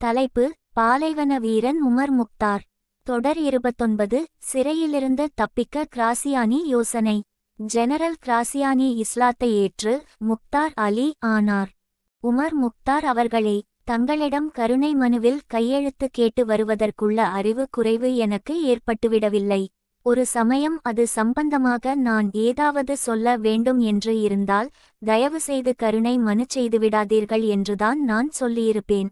தலைப்பு பாலைவன வீரன் உமர் முக்தார். தொடர் இருபத்தொன்பது சிறையிலிருந்து தப்பிக்க கிராசியானி யோசனை. ஜெனரல் கிராசியானி இஸ்லாத்தை ஏற்று முக்தார் அலி ஆனார். உமர் முக்தார் அவர்களே தங்களிடம் கருணை மனுவில் கையெழுத்து கேட்டு வருவதற்குள்ள அறிவு குறைவு எனக்கு ஏற்பட்டுவிடவில்லை. ஒரு சமயம் அது சம்பந்தமாக நான் ஏதாவது சொல்ல வேண்டும் என்று இருந்தால் தயவு செய்து கருணை மனு செய்துவிடாதீர்கள் என்றுதான் நான் சொல்லியிருப்பேன்.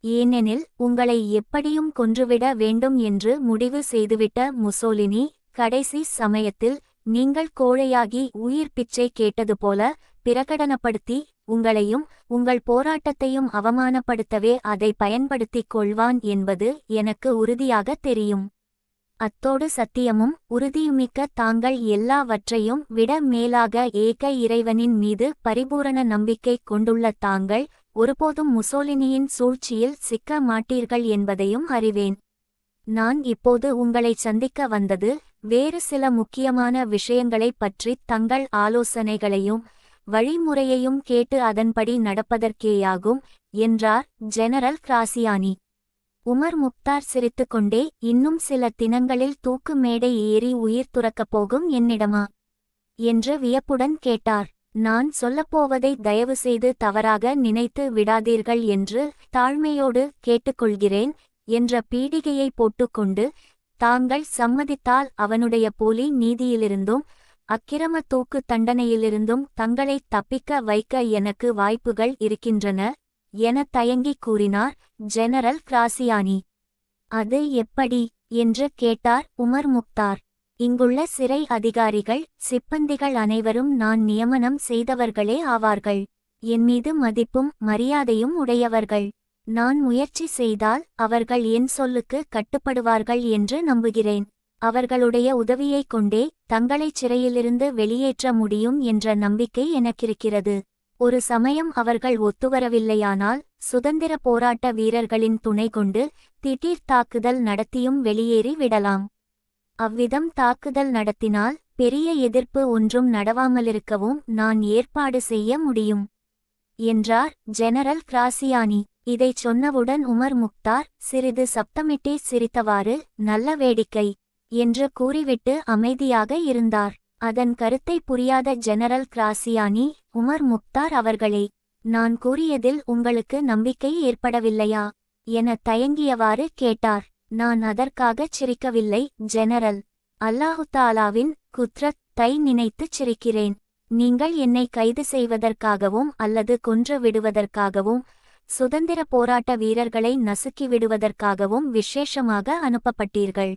ஏனெனில் உங்களை எப்படியும் கொன்றுவிட வேண்டும் என்று முடிவு செய்துவிட்ட முசோலினி கடைசி சமயத்தில் நீங்கள் கோழையாகி உயிர் பிச்சை கேட்டது போல பிரகடனப்படுத்தி உங்களையும் உங்கள் போராட்டத்தையும் அவமானப்படுத்தவே அதை பயன்படுத்திக் கொள்வான் என்பது எனக்கு உறுதியாக தெரியும். அத்தோடு சத்தியமும் உறுதியுமிக்க தாங்கள் எல்லாவற்றையும் விட மேலாக ஏக இறைவனின் மீது பரிபூரண நம்பிக்கை கொண்டுள்ள தாங்கள் ஒருபோதும் முசோலினியின் சூழ்ச்சியில் சிக்க மாட்டீர்கள் என்பதையும் அறிவேன். நான் இப்போது உங்களை சந்திக்க வந்தது வேறு சில முக்கியமான விஷயங்களைப் பற்றி தங்கள் ஆலோசனைகளையும் வழிமுறையையும் கேட்டு அதன்படி நடப்பதற்கேயாகும் என்றார் ஜெனரல் கிராசியானி. உமர் முக்தார் சிரித்துக்கொண்டே இன்னும் சில தினங்களில் தூக்கு மேடை ஏறி உயிர் துறக்கப் போகும் என்னிடமா? என்று வியப்புடன் கேட்டார். நான் சொல்லப்போவதை தயவுசெய்து தவறாக நினைத்து விடாதீர்கள் என்று தாழ்மையோடு கேட்டுக்கொள்கிறேன் என்ற பீடிகையை போட்டுக்கொண்டு தாங்கள் சம்மதித்தால் அவனுடைய போலி நீதியிலிருந்தும் அக்கிரம தூக்கு தண்டனையிலிருந்தும் தங்களை தப்பிக்க வைக்க எனக்கு வாய்ப்புகள் இருக்கின்றன என தயங்கிக் கூறினார் ஜெனரல் கிராசியானி. அது எப்படி என்று கேட்டார் உமர் முக்தார். இங்குள்ள சிறை அதிகாரிகள் சிப்பந்திகள் அனைவரும் நான் நியமனம் செய்தவர்களே ஆவார்கள். என் மீது மதிப்பும் மரியாதையும் உடையவர்கள். நான் முயற்சி செய்தால் அவர்கள் என் சொல்லுக்கு கட்டுப்படுவார்கள் என்று நம்புகிறேன். அவர்களுடைய உதவியைக் கொண்டே தங்களைச் சிறையிலிருந்து வெளியேற்ற முடியும் என்ற நம்பிக்கை எனக்கிருக்கிறது. ஒரு சமயம் அவர்கள் ஒத்துவரவில்லையானால் சுதந்திர போராட்ட வீரர்களின் துணை கொண்டு திடீர் தாக்குதல் நடத்தியும் வெளியேறி விடலாம். அவ்விதம் தாக்குதல் நடத்தினால் பெரிய எதிர்ப்பு ஒன்றும் நடவாமலிருக்கவும் நான் ஏற்பாடு செய்ய முடியும். என்றார் ஜெனரல் கிராசியானி. இதைச் சொன்னவுடன் உமர் முக்தார் சிறிது சப்தமிட்டே சிரித்தவாறு நல்ல வேடிக்கை என்று கூறிவிட்டு அமைதியாக இருந்தார். அதன் கருத்தை புரியாத ஜெனரல் கிராசியானி உமர் முக்தார் அவர்களே நான் கூறியதில் உங்களுக்கு நம்பிக்கை ஏற்படவில்லையா? என தயங்கியவாறு கேட்டார். நான் அதற்காகச் சிரிக்கவில்லை ஜெனரல். அல்லாஹுத்தாலாவின் குத்ரத் தை நினைத்துச் சிரிக்கிறேன். நீங்கள் என்னை கைது செய்வதற்காகவும் அல்லது கொன்று விடுவதற்காகவும் சுதந்திர போராட்ட வீரர்களை நசுக்கி விடுவதற்காகவும் விசேஷமாக அனுப்பப்பட்டீர்கள்.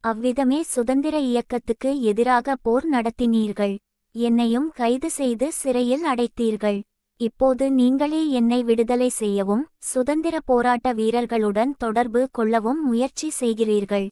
அவ்விதமே சுதந்திர இயக்கத்துக்கு எதிராக போர் நடத்தினீர்கள். என்னையும் கைது செய்து சிறையில் அடைத்தீர்கள். இப்போது நீங்களே என்னை விடுதலை செய்யவும் சுதந்திர போராட்ட வீரர்களுடன் தொடர்பு கொள்ளவும் முயற்சி செய்கிறீர்கள்.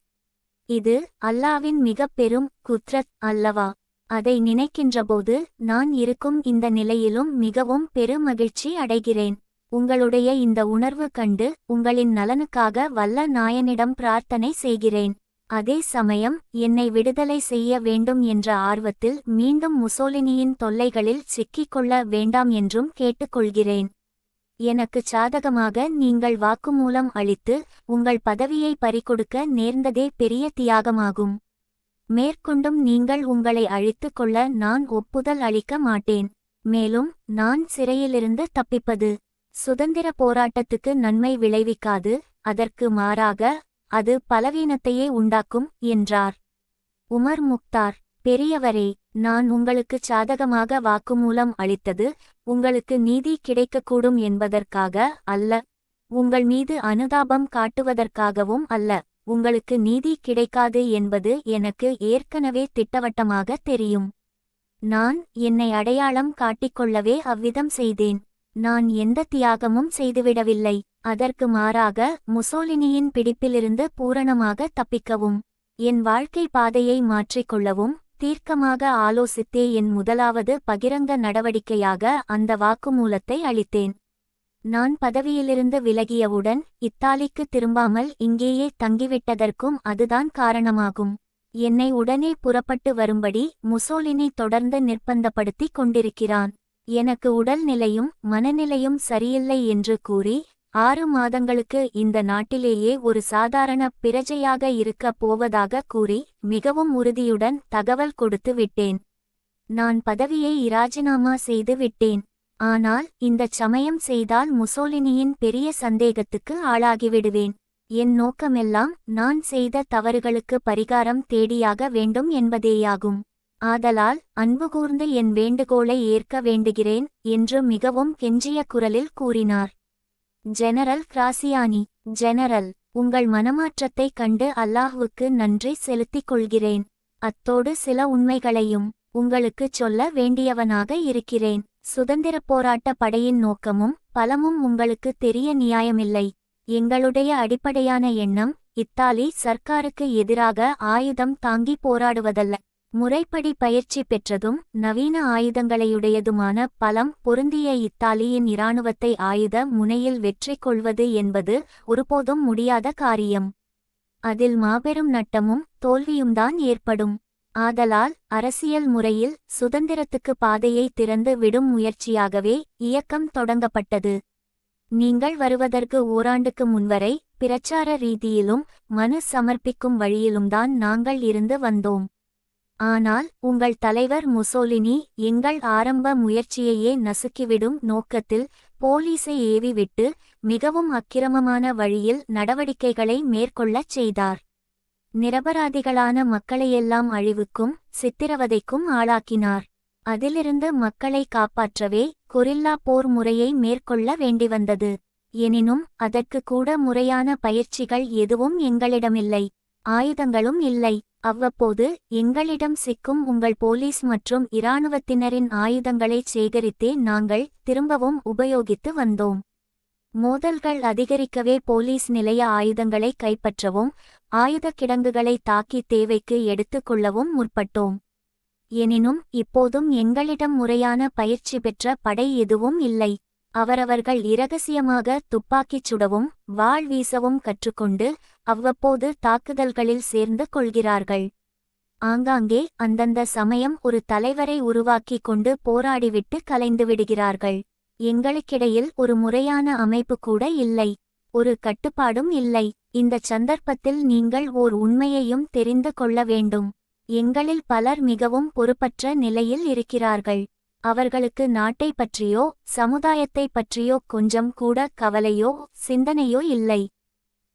இது அல்லாவின் மிகப் பெரும் குத்ரத் அல்லவா? அதை நினைக்கின்றபோது நான் இருக்கும் இந்த நிலையிலும் மிகவும் பெருமகிழ்ச்சி அடைகிறேன். உங்களுடைய இந்த உணர்வு கண்டு உங்களின் நலனுக்காக வல்ல நாயனிடம் பிரார்த்தனை செய்கிறேன். அதே சமயம் என்னை விடுதலை செய்ய வேண்டும் என்ற ஆர்வத்தில் மீண்டும் முசோலினியின் தொல்லைகளில் சிக்கிக்கொள்ள வேண்டாம் என்றும் கேட்டுக்கொள்கிறேன். எனக்கு சாதகமாக நீங்கள் வாக்குமூலம் அளித்து உங்கள் பதவியை பறிகொடுக்க நேர்ந்ததே பெரிய தியாகமாகும். மேற்கொண்டும் நீங்கள் உங்களை அழித்துக் கொள்ள நான் ஒப்புதல் அளிக்க மாட்டேன். மேலும் நான் சிறையிலிருந்து தப்பிப்பது. சுதந்திர போராட்டத்துக்கு நன்மை விளைவிக்காது அதற்கு மாறாக அது பலவீனத்தையே உண்டாக்கும் என்றார். உமர் முக்தார் பெரியவரே நான் உங்களுக்கு சாதகமாக வாக்குமூலம் அளித்தது உங்களுக்கு நீதி கிடைக்கக்கூடும் என்பதற்காக அல்ல. உங்கள் மீது அனுதாபம் காட்டுவதற்காகவும் அல்ல. உங்களுக்கு நீதி கிடைக்காது என்பது எனக்கு ஏற்கனவே திட்டவட்டமாக தெரியும். நான் என்னை அடையாளம் காட்டிக்கொள்ளவே அவ்விதம் செய்தேன். நான் எந்த தியாகமும் செய்துவிடவில்லை. அதற்கு மாறாக முசோலினியின் பிடிப்பிலிருந்து பூரணமாக தப்பிக்கவும் என் வாழ்க்கை பாதையை மாற்றிக்கொள்ளவும் தீர்க்கமாக ஆலோசித்தே என் முதலாவது பகிரங்க நடவடிக்கையாக அந்த வாக்குமூலத்தை அளித்தேன். நான் பதவியிலிருந்து விலகியவுடன் இத்தாலிக்கு திரும்பாமல் இங்கேயே தங்கிவிட்டதற்கும் அதுதான் காரணமாகும். என்னை உடனே புறப்பட்டு வரும்படி முசோலினி தொடர்ந்து நிர்பந்தப்படுத்திக் கொண்டிருக்கிறான். எனக்கு உடல் நிலையும் மனநிலையும் சரியில்லை என்று கூறி ஆறு மாதங்களுக்கு இந்த நாட்டிலேயே ஒரு சாதாரண பிரஜையாக இருக்கப் போவதாக கூறி மிகவும் உறுதியுடன் தகவல் கொடுத்து விட்டேன். நான் பதவியை இராஜினாமா செய்து விட்டேன். ஆனால் இந்தச் சமயம் செய்தால் முசோலினியின் பெரிய சந்தேகத்துக்கு ஆளாகிவிடுவேன். என் நோக்கமெல்லாம் நான் செய்த தவறுகளுக்கு பரிகாரம் தேடியாக வேண்டும் என்பதேயாகும். ஆதலால் அன்பு கூர்ந்து என் வேண்டுகோளை ஏற்க வேண்டுகிறேன் என்று மிகவும் கெஞ்சிய குரலில் கூறினார். ஜெனரல் கிராசியானி ஜெனரல் உங்கள் மனமாற்றத்தைக் கண்டு அல்லாஹ்வுக்கு நன்றி செலுத்திக் கொள்கிறேன். அத்தோடு சில உண்மைகளையும் உங்களுக்குச் சொல்ல வேண்டியவனாக இருக்கிறேன். சுதந்திரப் போராட்ட படையின் நோக்கமும் பலமும் உங்களுக்கு தெரிய நியாயமில்லை. எங்களுடைய அடிப்படையான எண்ணம் இத்தாலி சர்க்காருக்கு எதிராக ஆயுதம் தாங்கி போராடுவதல்ல. முறைப்படி பயிற்சி பெற்றதும் நவீன ஆயுதங்களையுடையதுமான பலம் பொருந்திய இத்தாலியின் இராணுவத்தை ஆயுத முனையில் வெற்றி கொள்வது என்பது ஒருபோதும் முடியாத காரியம். அதில் மாபெரும் நட்டமும் தோல்வியும்தான் ஏற்படும். ஆதலால் அரசியல் முறையில் சுதந்திரத்துக்கு பாதையை திறந்து விடும் முயற்சியாகவே இயக்கம் தொடங்கப்பட்டது. நீங்கள் வருவதற்கு ஓராண்டுக்கு முன்வரை பிரச்சார ரீதியிலும் மனு சமர்ப்பிக்கும் வழியிலும்தான் நாங்கள் இருந்து வந்தோம். ஆனால் உங்கள் தலைவர் முசோலினி எங்கள் ஆரம்ப முயற்சியையே நசுக்கிவிடும் நோக்கத்தில் போலீசை ஏவிவிட்டு மிகவும் அக்கிரமமான வழியில் நடவடிக்கைகளை மேற்கொள்ளச் செய்தார். நிரபராதிகளான மக்களையெல்லாம் அழிவுக்கும் சித்திரவதைக்கும் ஆளாக்கினார். அதிலிருந்து மக்களை காப்பாற்றவே கொரில்லா போர் முறையை மேற்கொள்ள வேண்டிவந்தது. எனினும் அதற்கு கூட முறையான பயிற்சிகள் எதுவும் எங்களிடமில்லை. ஆயுதங்களும் இல்லை. அவ்வப்போது எங்களிடம் சிக்கும் உங்கள் போலீஸ் மற்றும் இராணுவத்தினரின் ஆயுதங்களைச் சேகரித்தே நாங்கள் திரும்பவும் உபயோகித்து வந்தோம். மோதல்கள் அதிகரிக்கவே போலீஸ் நிலைய ஆயுதங்களை கைப்பற்றவும் ஆயுதக் கிடங்குகளை தாக்கி தேவைக்கு எடுத்துக் கொள்ளவும் முற்பட்டோம். எனினும் இப்போதும் எங்களிடம் முறையான பயிற்சி பெற்ற படை எதுவும் இல்லை. அவரவர்கள் இரகசியமாக துப்பாக்கிச் சுடவும் வாள் வீசவும் கற்றுக்கொண்டு அவ்வப்போது தாக்குதல்களில் சேர்ந்து கொள்கிறார்கள். ஆங்காங்கே அந்தந்த சமயம் ஒரு தலைவரை உருவாக்கிக் கொண்டு போராடிவிட்டு கலைந்து விடுகிறார்கள். எங்களுக்கிடையில் ஒரு முறையான அமைப்பு கூட இல்லை. ஒரு கட்டுப்பாடும் இல்லை. இந்த சந்தர்ப்பத்தில் நீங்கள் ஓர் உண்மையையும் தெரிந்து கொள்ள வேண்டும். எங்களில் பலர் மிகவும் பொறுப்பற்ற நிலையில் இருக்கிறார்கள். அவர்களுக்கு நாட்டை பற்றியோ சமுதாயத்தை பற்றியோ கொஞ்சம் கூட கவலையோ சிந்தனையோ இல்லை.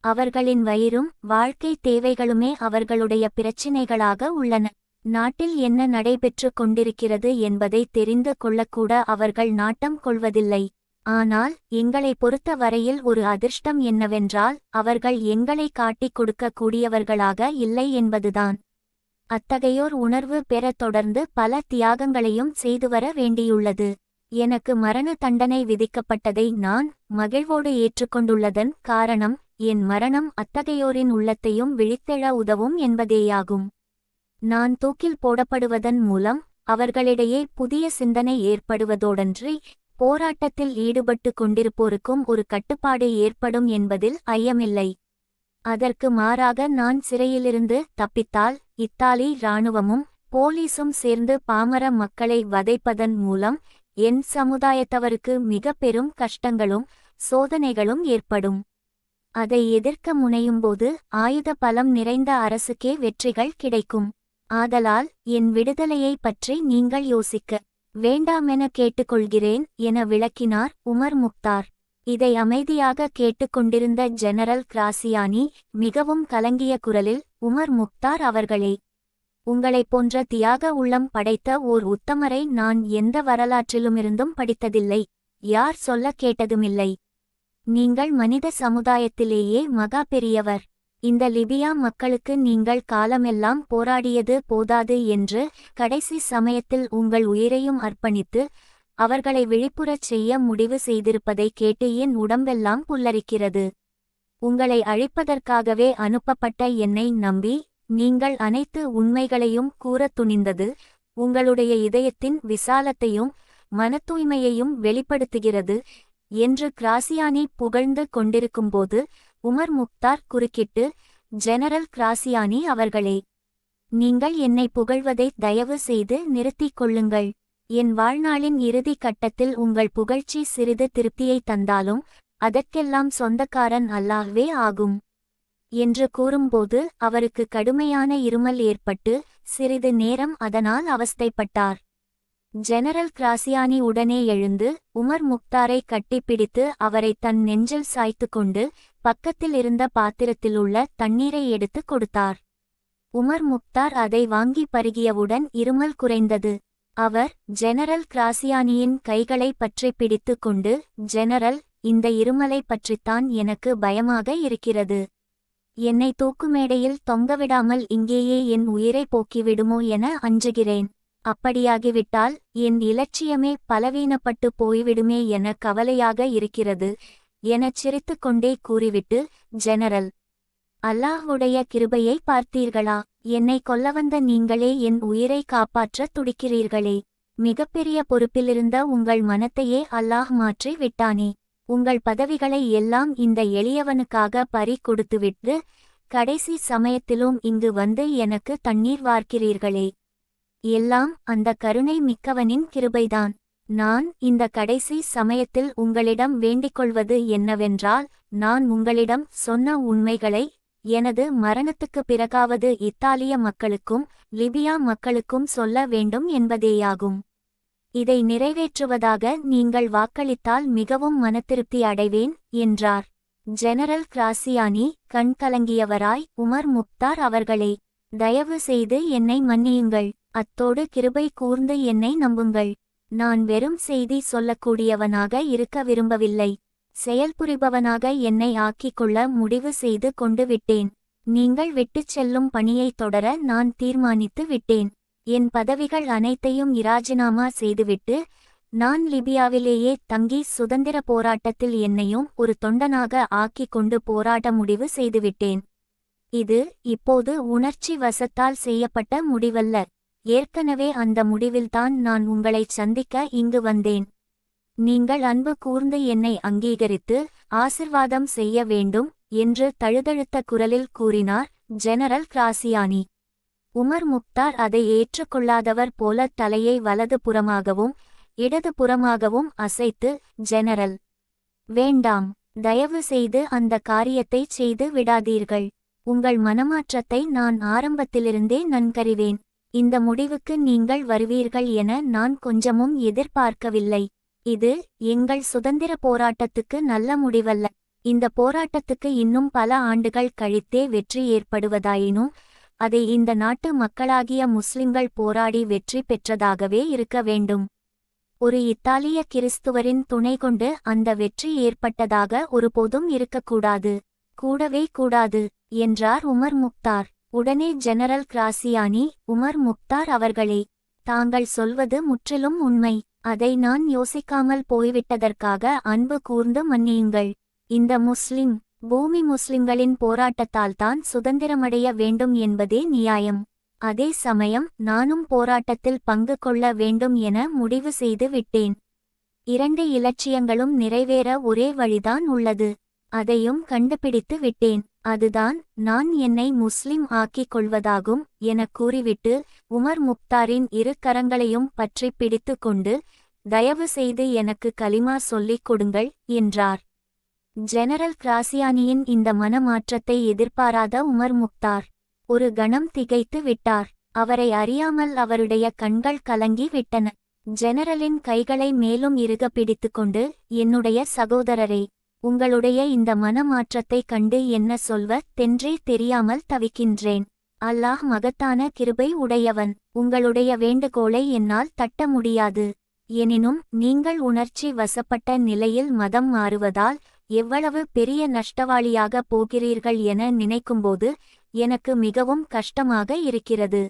அவர்களின் வயிறும் வாழ்க்கை தேவைகளுமே அவர்களுடைய பிரச்சினைகளாக உள்ளன. நாட்டில் என்ன நடைபெற்று கொண்டிருக்கிறது என்பதை தெரிந்து கொள்ளக்கூட அவர்கள் நாட்டம் கொள்வதில்லை. ஆனால் எங்களை பொறுத்த வரையில் ஒரு அதிர்ஷ்டம் என்னவென்றால் அவர்கள் எங்களை காட்டிக் கொடுக்க கூடியவர்களாக இல்லை என்பதுதான். அத்தகையோர் உணர்வு பெறத் தொடர்ந்து பல தியாகங்களையும் செய்துவர வேண்டியுள்ளது. எனக்கு மரண தண்டனை விதிக்கப்பட்டதை நான் மகிழ்வோடு ஏற்றுக்கொண்டுள்ளதன் காரணம் என் மரணம் அத்தகையோரின் உள்ளத்தையும் விழித்தெழ உதவும் என்பதேயாகும். நான் தூக்கில் போடப்படுவதன் மூலம் அவர்களிடையே புதிய சிந்தனை ஏற்படுவதோடன்றி போராட்டத்தில் ஈடுபட்டு கொண்டிருப்போருக்கும் ஒரு கட்டுப்பாடு ஏற்படும் என்பதில் ஐயமில்லை. அதற்கு மாறாக நான் சிறையிலிருந்து தப்பித்தால் இத்தாலி இராணுவமும் போலீசும் சேர்ந்து பாமர மக்களை வதைப்பதன் மூலம் என் சமுதாயத்தவருக்கு மிக பெரும் கஷ்டங்களும் சோதனைகளும் ஏற்படும். அதை எதிர்க்க முனையும்போது ஆயுத பலம் நிறைந்த அரசுக்கே வெற்றிகள் கிடைக்கும். ஆதலால் என் விடுதலையை பற்றி நீங்கள் யோசிக்க வேண்டாமென கேட்டுக்கொள்கிறேன் என விளக்கினார் உமர் முக்தார். இதை அமைதியாக கேட்டுக்கொண்டிருந்த ஜெனரல் கிராசியானி மிகவும் கலங்கிய குரலில் உமர் முக்தார் அவர்களே உங்களைப் போன்ற தியாக உள்ளம் படைத்த ஓர் உத்தமரை நான் எந்த வரலாற்றிலுமிருந்தும் படித்ததில்லை யார் சொல்லக் கேட்டதுமில்லை. நீங்கள் மனித சமுதாயத்திலேயே மகா பெரியவர். இந்த லிபியா மக்களுக்கு நீங்கள் காலமெல்லாம் போராடியது போதாது என்று கடைசி சமயத்தில் உங்கள் உயிரையும் அர்ப்பணித்து அவர்களை விழிப்புறச் செய்ய முடிவு செய்திருப்பதை கேட்டு என் உடம்பெல்லாம் புல்லரிக்கிறது. உங்களை அழிப்பதற்காகவே அனுப்பப்பட்ட என்னை நம்பி நீங்கள் அனைத்து உண்மைகளையும் கூறத் துணிந்தது உங்களுடைய இதயத்தின் விசாலத்தையும் மனத்தூய்மையையும் வெளிப்படுத்துகிறது என்று கிராசியானி புகழ்ந்து கொண்டிருக்கும்போது உமர் முக்தார் குறுக்கிட்டு ஜெனரல் கிராசியானி அவர்களே நீங்கள் என்னை புகழ்வதை தயவு செய்து நிறுத்திக் கொள்ளுங்கள். என் வாழ்நாளின் இறுதி கட்டத்தில் உங்கள் புகழ்ச்சி சிறிது திருப்தியை தந்தாலும் அதற்கெல்லாம் சொந்தக்காரன் அல்லாஹ்வே ஆகும். என்று கூறும்போது அவருக்கு கடுமையான இருமல் ஏற்பட்டு சிறிது நேரம் அதனால் அவஸ்தைப்பட்டார். ஜெனரல் கிராசியானி உடனே எழுந்து உமர் முக்தாரை கட்டிப்பிடித்து அவரை தன் நெஞ்சில் சாய்த்து கொண்டு பக்கத்தில் இருந்த பாத்திரத்திலுள்ள தண்ணீரை எடுத்துக் கொடுத்தார். உமர் முக்தார் அதை வாங்கி பருகியவுடன் இருமல் குறைந்தது. அவர் ஜெனரல் கிராசியானியின் கைகளை பற்றி பிடித்து கொண்டு ஜெனரல் இந்த இருமலை பற்றித்தான் எனக்கு பயமாக இருக்கிறது. என்னை தூக்குமேடையில் தொங்கவிடாமல் இங்கேயே என் உயிரை போக்கிவிடுமோ என அஞ்சுகிறேன். அப்படியாகிவிட்டால் என் இலட்சியமே பலவீனப்பட்டு போய்விடுமே என கவலையாக இருக்கிறது எனச் சிரித்துக்கொண்டே கூறிவிட்டு ஜெனரல் அல்லாஹுடைய கிருபையை பார்த்தீர்களா? என்னை கொல்ல வந்த நீங்களே என் உயிரை காப்பாற்றத் துடிக்கிறீர்களே. மிகப்பெரிய பொறுப்பிலிருந்த உங்கள் மனத்தையே அல்லாஹ் மாற்றி விட்டானே. உங்கள் பதவிகளை எல்லாம் இந்த எளியவனுக்காக பறி கொடுத்துவிட்டு கடைசி சமயத்திலும் இங்கு வந்து எனக்கு தண்ணீர் வார்க்கிறீர்களே. எல்லாம் அந்த கருணை மிக்கவனின் கிருபைதான். நான் இந்த கடைசி சமயத்தில் உங்களிடம் வேண்டிக்கொள்வது என்னவென்றால் நான் உங்களிடம் சொன்ன உண்மைகளை எனது மரணத்துக்கு பிறகாவது இத்தாலிய மக்களுக்கும் லிபியா மக்களுக்கும் சொல்ல வேண்டும் என்பதேயாகும். இதை நிறைவேற்றுவதாக நீங்கள் வாக்களித்தால் மிகவும் மனத்திருப்தி அடைவேன் என்றார். ஜெனரல் கிராசியானி கண்கலங்கியவராய் உமர் முக்தார் அவர்களே தயவு செய்து என்னை மன்னியுங்கள் அத்தோடு கிருபை கூர்ந்து என்னை நம்புங்கள். நான் வெறும் செய்தி சொல்லக்கூடியவனாக இருக்க விரும்பவில்லை. செயல்புரிபவனாக என்னை ஆக்கிக் கொள்ள முடிவு செய்து கொண்டு விட்டேன். நீங்கள் விட்டுச் செல்லும் பணியைத் தொடர நான் தீர்மானித்து விட்டேன். என் பதவிகள் அனைத்தையும் இராஜினாமா செய்துவிட்டு நான் லிபியாவிலேயே தங்கி சுதந்திர போராட்டத்தில் என்னையும் ஒரு தொண்டனாக ஆக்கிக் கொண்டு போராட முடிவு செய்துவிட்டேன். இது இப்போது உணர்ச்சி வசத்தால் செய்யப்பட்ட முடிவல்ல. ஏற்கனவே அந்த முடிவில்தான் நான் உங்களைச் சந்திக்க இங்கு வந்தேன். நீங்கள் அன்பு கூர்ந்து என்னை அங்கீகரித்து ஆசிர்வாதம் செய்ய வேண்டும் என்று தழுதழுத்த குரலில் கூறினார் ஜெனரல் கிராசியானி. உமர் முக்தார் அதை ஏற்றுக்கொள்ளாதவர் போல தலையை வலது புறமாகவும் இடது புறமாகவும் அசைத்து ஜெனரல் வேண்டாம் தயவு செய்து அந்த காரியத்தை செய்து விடாதீர்கள். உங்கள் மனமாற்றத்தை நான் ஆரம்பத்திலிருந்தே நன்கறிவேன். இந்த முடிவுக்கு நீங்கள் வருவீர்கள் என நான் கொஞ்சமும் எதிர்பார்க்கவில்லை. இது எங்கள் சுதந்திர போராட்டத்துக்கு நல்ல முடிவல்ல. இந்த போராட்டத்துக்கு இன்னும் பல ஆண்டுகள் கழித்தே வெற்றி ஏற்படுவதாயினும் அதை இந்த நாட்டு மக்களாகிய முஸ்லிம்கள் போராடி வெற்றி பெற்றதாகவே இருக்க வேண்டும். ஒரு இத்தாலிய கிறிஸ்துவரின் துணை கொண்டு அந்த வெற்றி ஏற்பட்டதாக ஒருபோதும் இருக்கக்கூடாது. கூடவே கூடாது என்றார் உமர் முக்தார். உடனே ஜெனரல் கிராசியானி உமர் முக்தார் அவர்களே தாங்கள் சொல்வது முற்றிலும் உண்மை. அதை நான் யோசிக்காமல் போய்விட்டதற்காக அன்பு கூர்ந்து மன்னியுங்கள். இந்த முஸ்லிம் பூமி முஸ்லிம்களின் போராட்டத்தால்தான் சுதந்திரமடைய வேண்டும் என்பதே நியாயம். அதே சமயம் நானும் போராட்டத்தில் பங்கு கொள்ள வேண்டும் என முடிவு செய்து விட்டேன். இரண்டு இலட்சியங்களும் நிறைவேற ஒரே வழிதான் உள்ளது. அதையும் கண்டுபிடித்து விட்டேன். அதுதான் நான் என்னை முஸ்லிம் ஆக்கிக் கொள்வதாகும் எனக் கூறிவிட்டு உமர் முக்தாரின் இரு கரங்களையும் பற்றி பிடித்து கொண்டு தயவு செய்து எனக்கு கலிமா சொல்லிக் கொடுங்கள் என்றார். ஜெனரல் கிராசியானியின் இந்த மனமாற்றத்தை எதிர்பாராத உமர் முக்தார். ஒரு கணம் திகைத்து விட்டார். அவரை அறியாமல் அவருடைய கண்கள் கலங்கி விட்டன. ஜெனரலின் கைகளை மேலும் இறுக பிடித்துக்கொண்டு என்னுடைய சகோதரரே உங்களுடைய இந்த மனமாற்றத்தைக் கண்டு என்ன சொல்வ? தென்றே தெரியாமல் தவிக்கின்றேன். அல்லாஹ் மகத்தான கிருபை உடையவன். உங்களுடைய வேண்டுகோளை என்னால் தட்ட முடியாது. எனினும் நீங்கள் உணர்ச்சி வசப்பட்ட நிலையில் மதம் மாறுவதால் எவ்வளவு பெரிய நஷ்டவாளியாக போகிறீர்கள் என நினைக்கும்போது எனக்கு மிகவும் கஷ்டமாக இருக்கிறது.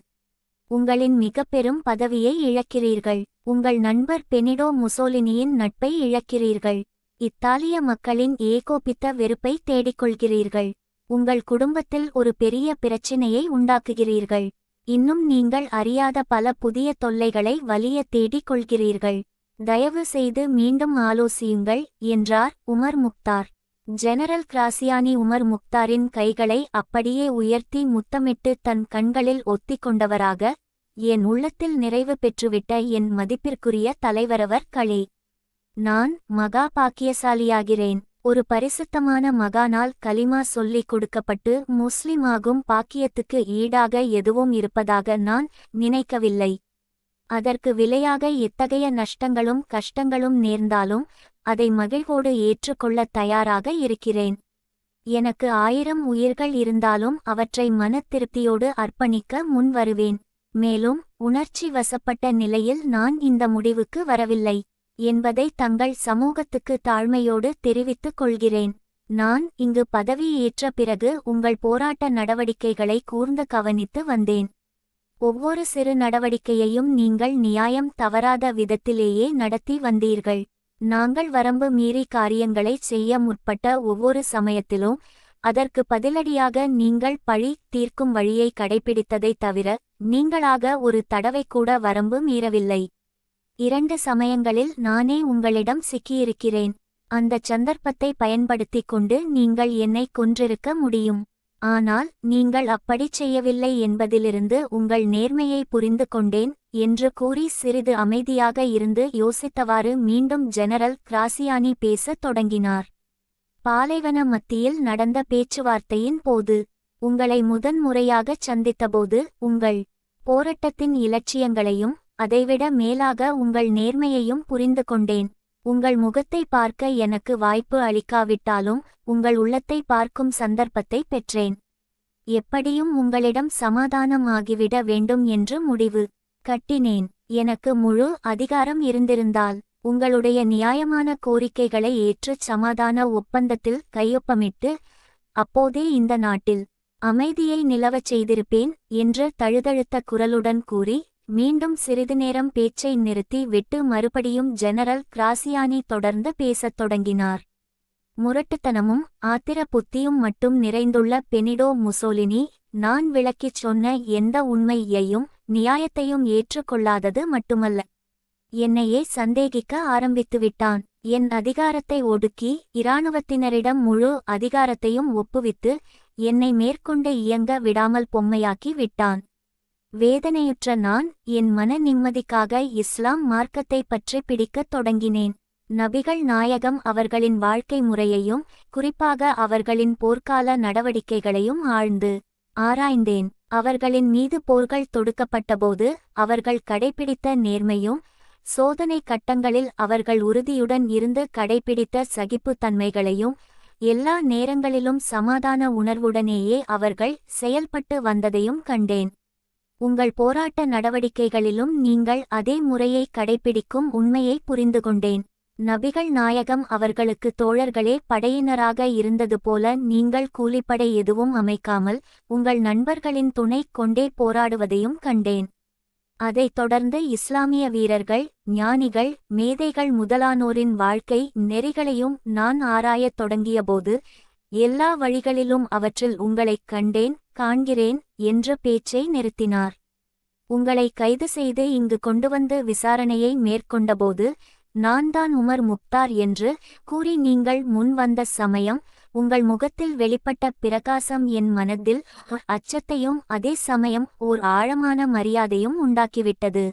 உங்களின் மிக பெரும் பதவியை இழக்கிறீர்கள். உங்கள் நண்பர் பெனிடோ முசோலினியின் நட்பை இழக்கிறீர்கள். இத்தாலிய மக்களின் ஏகோபித்த வெறுப்பை தேடிக்கொள்கிறீர்கள். உங்கள் குடும்பத்தில் ஒரு பெரிய பிரச்சினையை உண்டாக்குகிறீர்கள். இன்னும் நீங்கள் அறியாத பல புதிய தொல்லைகளை வலிய தேடிக் கொள்கிறீர்கள் தயவு செய்து மீண்டும் ஆலோசியுங்கள் என்றார் Omar Mukhtar. General Graziani Omar முக்தாரின் கைகளை அப்படியே உயர்த்தி முத்தமிட்டு தன் கண்களில் ஒத்திக் கொண்டவராக என் உள்ளத்தில் நிறைவு பெற்றுவிட்ட என் மதிப்பிற்குரிய தலைவரவர் களே. நான் மகா பாக்கியசாலியாகிறேன். ஒரு பரிசுத்தமான மகானால் கலிமா சொல்லிக் கொடுக்கப்பட்டு முஸ்லிமாகும் பாக்கியத்துக்கு ஈடாக எதுவும் இருப்பதாக நான் நினைக்கவில்லை. அதற்கு விலையாக எத்தகைய நஷ்டங்களும் கஷ்டங்களும் நேர்ந்தாலும் அதை மகிழ்வோடு ஏற்றுக்கொள்ளத் தயாராக இருக்கிறேன். எனக்கு ஆயிரம் உயிர்கள் இருந்தாலும் அவற்றை மனத் திருப்தியோடு அர்ப்பணிக்க முன் வருவேன். மேலும் உணர்ச்சி வசப்பட்ட நிலையில் நான் இந்த முடிவுக்கு வரவில்லை என்பதை தங்கள் சமூகத்துக்கு தாழ்மையோடு தெரிவித்துக் கொள்கிறேன். நான் இங்கு பதவி ஏற்ற பிறகு உங்கள் போராட்ட நடவடிக்கைகளை கூர்ந்து கவனித்து வந்தேன். ஒவ்வொரு சிறு நடவடிக்கையையும் நீங்கள் நியாயம் தவறாத விதத்திலேயே நடத்தி வந்தீர்கள். நாங்கள் வரம்பு மீறி காரியங்களை செய்ய முற்பட்ட ஒவ்வொரு சமயத்திலும் அதற்கு பதிலடியாக நீங்கள் பழி தீர்க்கும் வழியை கடைபிடித்ததை தவிர நீங்களாக ஒரு தடவை கூட வரம்பு மீறவில்லை. இரண்டு சமயங்களில் நானே உங்களிடம் சிக்கியிருக்கிறேன். அந்தச் சந்தர்ப்பத்தை பயன்படுத்திக் கொண்டு நீங்கள் என்னை கொன்றிருக்க முடியும். ஆனால் நீங்கள் அப்படிச் செய்யவில்லை என்பதிலிருந்து உங்கள் நேர்மையை புரிந்து கொண்டேன் என்று கூறி சிறிது அமைதியாக இருந்து யோசித்தவாறு மீண்டும் ஜெனரல் கிராசியானி பேசத் தொடங்கினார். பாலைவன மத்தியில் நடந்த பேச்சுவார்த்தையின் போது உங்களை முதன்முறையாகச் சந்தித்தபோது உங்கள் போராட்டத்தின் இலட்சியங்களையும் அதைவிட மேலாக உங்கள் நேர்மையையும் புரிந்து கொண்டேன். உங்கள் முகத்தை பார்க்க எனக்கு வாய்ப்பு அளிக்காவிட்டாலும் உங்கள் உள்ளத்தை பார்க்கும் சந்தர்ப்பத்தை பெற்றேன். எப்படியும் உங்களிடம் சமாதானமாகிவிட வேண்டும் என்று முடிவு கட்டினேன். எனக்கு முழு அதிகாரம் இருந்திருந்தால் உங்களுடைய நியாயமான கோரிக்கைகளை ஏற்று சமாதான ஒப்பந்தத்தில் கையொப்பமிட்டு அப்போதே இந்த நாட்டில் அமைதியை நிலவச் செய்திருப்பேன் என்று தழுதழுத்த குரலுடன் கூறி மீண்டும் சிறிது நேரம் பேச்சை நிறுத்தி விட்டு மறுபடியும் ஜெனரல் கிராசியானி தொடர்ந்து பேசத் தொடங்கினார். முரட்டுத்தனமும் ஆத்திர புத்தியும் மட்டும் நிறைந்துள்ள பெனிடோ முசோலினி நான் விளக்கிச் சொன்ன எந்த உண்மையையும் நியாயத்தையும் ஏற்றுக்கொள்ளாதது மட்டுமல்ல. என்னையே சந்தேகிக்க ஆரம்பித்துவிட்டான். என் அதிகாரத்தை ஒடுக்கி இராணுவத்தினரிடம் முழு அதிகாரத்தையும் ஒப்புவித்து என்னை மேற்கொண்டு இயங்க விடாமல் பொம்மையாக்கி விட்டான். வேதனையுற்ற நான் என் மன நிம்மதிக்காக இஸ்லாம் மார்க்கத்தை பற்றி பிடிக்கத் தொடங்கினேன். நபிகள் நாயகம் அவர்களின் வாழ்க்கை முறையையும் குறிப்பாக அவர்களின் போர்க்கால நடவடிக்கைகளையும் ஆழ்ந்து ஆராய்ந்தேன். அவர்களின் மீது போர்கள் தொடுக்கப்பட்டபோது அவர்கள் கடைபிடித்த நேர்மையும் சோதனை கட்டங்களில் அவர்கள் உறுதியுடன் இருந்து கடைபிடித்த சகிப்புத்தன்மைகளையும் எல்லா நேரங்களிலும் சமாதான உணர்வுடனேயே அவர்கள் செயல்பட்டு வந்ததையும் கண்டேன். உங்கள் போராட்ட நடவடிக்கைகளிலும் நீங்கள் அதே முறையை கடைபிடிக்கும் உண்மையை புரிந்து கொண்டேன் நபிகள் நாயகம் அவர்களுக்கு தோழர்களே படையினராக இருந்தது போல நீங்கள் கூலிப்படை எதுவும் அமைக்காமல் உங்கள் நண்பர்களின் துணை கொண்டே போராடுவதையும் கண்டேன். அதைத் தொடர்ந்து இஸ்லாமிய வீரர்கள் ஞானிகள் மேதைகள் முதலானோரின் வாழ்க்கை நெறிகளையும் நான் ஆராயத் தொடங்கியபோது எல்லா வழிகளிலும் அவற்றில் உங்களைக் கண்டேன் காண்கிறேன் என்ற பேச்சை நிறுத்தினார். உங்களை கைது செய்து இங்கு கொண்டுவந்து விசாரணையை மேற்கொண்டபோது நான் தான் உமர் முக்தார் என்று கூறி நீங்கள் முன் வந்த சமயம் உங்கள் முகத்தில் வெளிப்பட்ட பிரகாசம் என் மனத்தில் அச்சத்தையும் அதே சமயம் ஓர் ஆழமான மரியாதையும் உண்டாக்கிவிட்டது.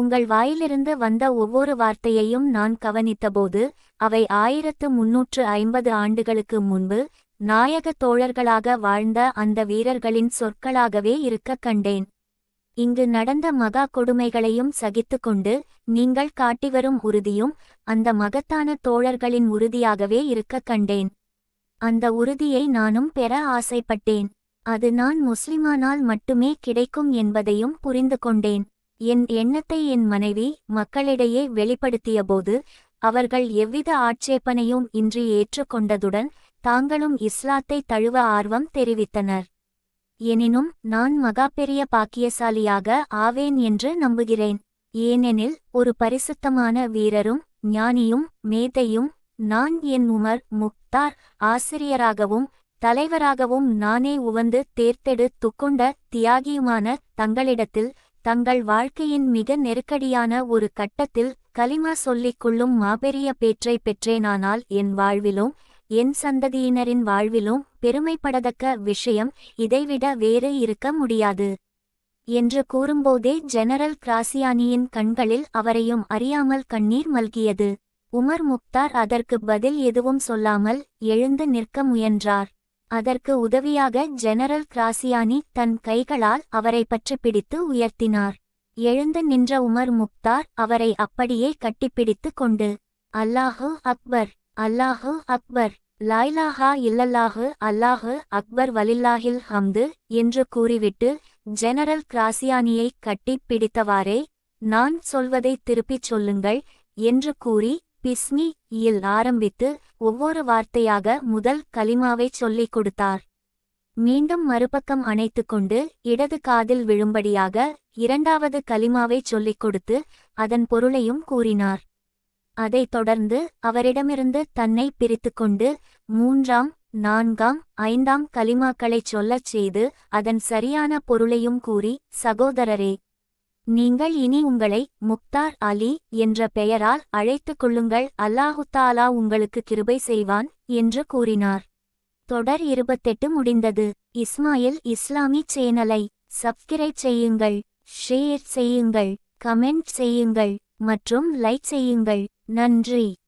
உங்கள் வாயிலிருந்து வந்த ஒவ்வொரு வார்த்தையையும் நான் கவனித்தபோது அவை ஆயிரத்து முன்னூற்று ஐம்பது ஆண்டுகளுக்கு முன்பு நாயக தோழர்களாக வாழ்ந்த அந்த வீரர்களின் சொற்களாகவே இருக்கக் கண்டேன். இங்கு நடந்த மகா கொடுமைகளையும் சகித்துக்கொண்டு நீங்கள் காட்டிவரும் உறுதியும் அந்த மகத்தான தோழர்களின் உறுதியாகவே இருக்கக் கண்டேன். அந்த உறுதியை நானும் பெற ஆசைப்பட்டேன். அது நான் முஸ்லிமானால் மட்டுமே கிடைக்கும் என்பதையும் புரிந்து கொண்டேன். என் எண்ணத்தை என் மனைவி மக்களிடையே வெளிப்படுத்தியபோது அவர்கள் எவ்வித ஆட்சேபனையும் இன்றி ஏற்றுக்கொண்டதுடன் தாங்களும் இஸ்லாத்தை தழுவ ஆர்வம் தெரிவித்தனர். எனினும் நான் மகாபெரிய பாக்கியசாலியாக ஆவேன் என்று நம்புகிறேன். ஏனெனில் ஒரு பரிசுத்தமான வீரரும் ஞானியும் மேதையும் நான் என் உமர் முக்தார் ஆசிரியராகவும் தலைவராகவும் நானே உவந்து தேர்த்தெடுத்துக்கொண்ட தியாகியுமான தங்களிடத்தில் தங்கள் வாழ்க்கையின் மிக நெருக்கடியான ஒரு கட்டத்தில் கலிமா சொல்லிக் கொள்ளும் மாபெரிய பேற்றை பெற்றேனானால் என் வாழ்விலும் என் சந்ததியினரின் வாழ்விலும் பெருமைப்படத்தக்க விஷயம் இதைவிட வேறு இருக்க முடியாது. என்று கூறும்போதே ஜெனரல் கிராசியானியின் கண்களில் அவரையும் அறியாமல் கண்ணீர் மல்கியது. உமர் முக்தார் அதற்கு பதில் எதுவும் சொல்லாமல் எழுந்து நிற்க முயன்றார். அதற்கு உதவியாக ஜெனரல் கிராசியானி தன் கைகளால் அவரை பற்றி பிடித்து உயர்த்தினார். எழுந்து நின்ற உமர் முக்தார் அவரை அப்படியே கட்டிப்பிடித்து கொண்டு அல்லாஹு அக்பர் அல்லாஹு அக்பர் லாய்லாஹா இல்லல்லாஹு அல்லாஹு அக்பர் வலில்லாஹில் ஹம்து என்று கூறிவிட்டு ஜெனரல் கிராசியானியை கட்டிப் பிடித்தவாறே நான் சொல்வதை திருப்பிச் சொல்லுங்கள் என்று கூறி பிஸ்மி இல் ஆரம்பித்து ஒவ்வொரு வார்த்தையாக முதல் கலிமாவைச் சொல்லிக் கொடுத்தார். மீண்டும் மறுபக்கம் அணைத்துக் கொண்டு இடது காதில் விழும்படியாக இரண்டாவது கலிமாவைச் சொல்லிக் கொடுத்து அதன் பொருளையும் கூறினார். அதைத் தொடர்ந்து அவரிடமிருந்து தன்னை பிரித்துக்கொண்டு மூன்றாம் நான்காம் ஐந்தாம் கலிமாக்களைச் சொல்லச் செய்து அதன் சரியான பொருளையும் கூறி சகோதரரே நீங்கள் இனி உங்களை முக்தார் அலி என்ற பெயரால் அழைத்துக் கொள்ளுங்கள். அல்லாஹுத்தாலா உங்களுக்கு கிருபை செய்வான் என்று கூறினார். தொடர் இருபத்தெட்டு முடிந்தது. இஸ்மாயில் இஸ்லாமி சேனலை சப்ஸ்கிரைப் செய்யுங்கள் ஷேர் செய்யுங்கள் கமெண்ட் செய்யுங்கள் மற்றும் லைக் செய்யுங்கள். நன்றி.